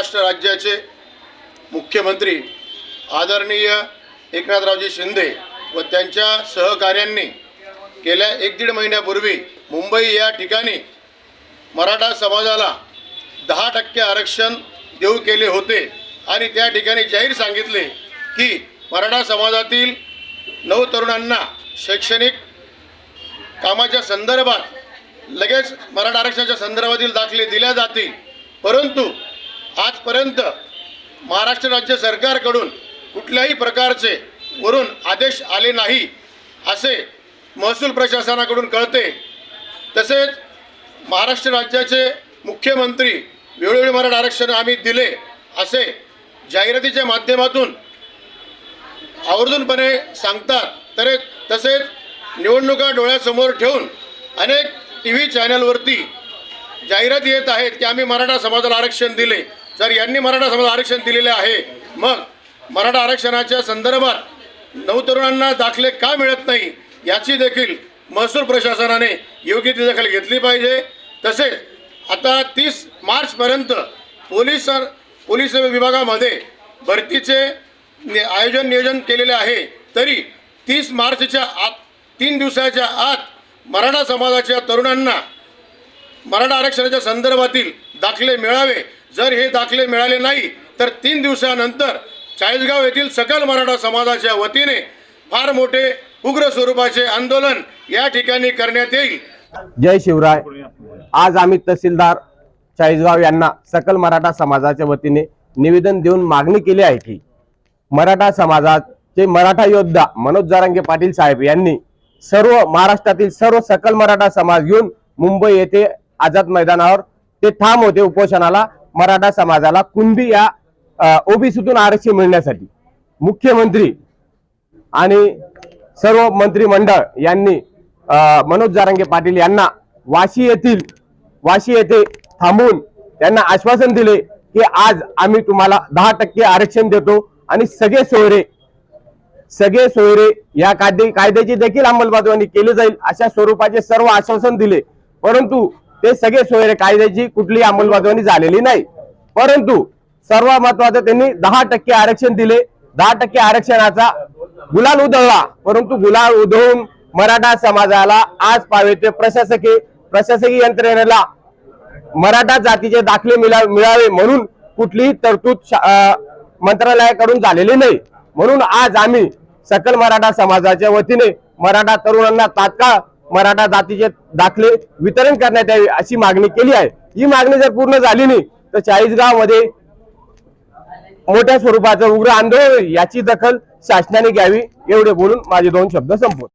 महाराष्ट्र राज्याचे मुख्यमंत्री आदरणीय एकनाथरावजी शिंदे व त्यांच्या सहकाऱ्यांनी गेल्या एक दीड महिन्यापूर्वी मुंबई या ठिकाणी मराठा समाजाला दहा टक्के आरक्षण देऊ केले होते आणि त्या ठिकाणी जाहीर सांगितले की मराठा समाजातील नऊ तरुणांना शैक्षणिक कामाच्या संदर्भात लगेच मराठा आरक्षणाच्या संदर्भातील दाखले दिल्या जातील. परंतु आजपर्यंत महाराष्ट्र राज्य सरकारकडून कुठल्याही प्रकारचे वरून आदेश आले नाही असे महसूल प्रशासनाकडून कळते. तसेच महाराष्ट्र राज्याचे मुख्यमंत्री वेळोवेळी मराठा आरक्षण आम्ही दिले असे जाहिरातीच्या माध्यमातून आवर्जूनपणे सांगतात. तर तसेच निवडणुका डोळ्यासमोर ठेवून अनेक टी व्ही चॅनलवरती जाहिरात येत आहेत की आम्ही मराठा समाजाला आरक्षण दिले. जर यांनी मराठा समाज आरक्षण दिलेले आहे. मग मराठा आरक्षणाच्या संदर्भात नवतरुणांना दाखले का मिळत नाही याची देखील महसूल प्रशासनाने योग्य ती दखल घेतली पाहिजे. तसेच आता तीस मार्चपर्यंत पोलीस पोलीस विभागामध्ये भरतीचे आयोजन नियोजन केलेले आहे. तरी तीस मार्चच्या आत तीन दिवसाच्या आत मराठा समाजाच्या तरुणांना मराठा आरक्षणाच्या संदर्भातील दाखले मिळावे जर हे दाखले मिळाले नाही तर तीन दिवसानंतर चाळीसगाव येथील सकल मराठा समाजाच्या वतीने फार मोठे उग्र स्वरूपाचे आंदोलन या ठिकाणी करण्यात येईल. जय शिवराय. आज आम्ही तहसीलदार चाळीसगाव यांना सकल मराठा समाजाच्या वतीने निवेदन देऊन मागणी केली आहे की मराठा समाजाचे मराठा योद्धा मनोज जारांगे पाटील साहेब यांनी सर्व महाराष्ट्रातील सर्व सकल मराठा समाज घेऊन मुंबई येथे आझाद मैदानावर ते ठाम होते उपोषणाला मराठा समाजाला कुंदी या ओबीसीतून आरक्षण मिळण्यासाठी. मुख्यमंत्री आणि सर्व मंत्रिमंडळ यांनी मनोज जारंगे पाटील यांना वाशी येथील वाशी येथे थांबून त्यांना आश्वासन दिले की आज आम्ही तुम्हाला दहा टक्के आरक्षण देतो आणि सगळे सोयरे सगळे सोयरे या कायदे कायद्याची देखील अंमलबजावणी केली जाईल अशा स्वरूपाचे सर्व आश्वासन दिले. परंतु ते सगळे सोयरे कायद्याची कुठलीही अंमलबजावणी झालेली नाही. परंतु सर्व महत्वाचं त्यांनी दहा टक्के आरक्षण दिले. दहा टक्के आरक्षणाचा गुलाल उधळला. परंतु गुलाल उधळून मराठा समाजाला आज पावे ते प्रशासकीय प्रशासकीय यंत्रणेला मराठा जातीचे दाखले मिळावे म्हणून कुठलीही तरतूद मंत्रालयाकडून झालेली नाही. म्हणून आज आम्ही सकल मराठा समाजाच्या वतीने मराठा तरुणांना तात्काळ मराठा जातीचे दाखले वितरण करण्यात यावे अशी मागणी केली आहे. ही मागणी जर पूर्ण झाली नाही तर चाळीसगावमध्ये मोठ्या स्वरूपाचं उग्र आंदोलन याची दखल शासनाने घ्यावी एवढे बोलून माझे दोन शब्द संपवत.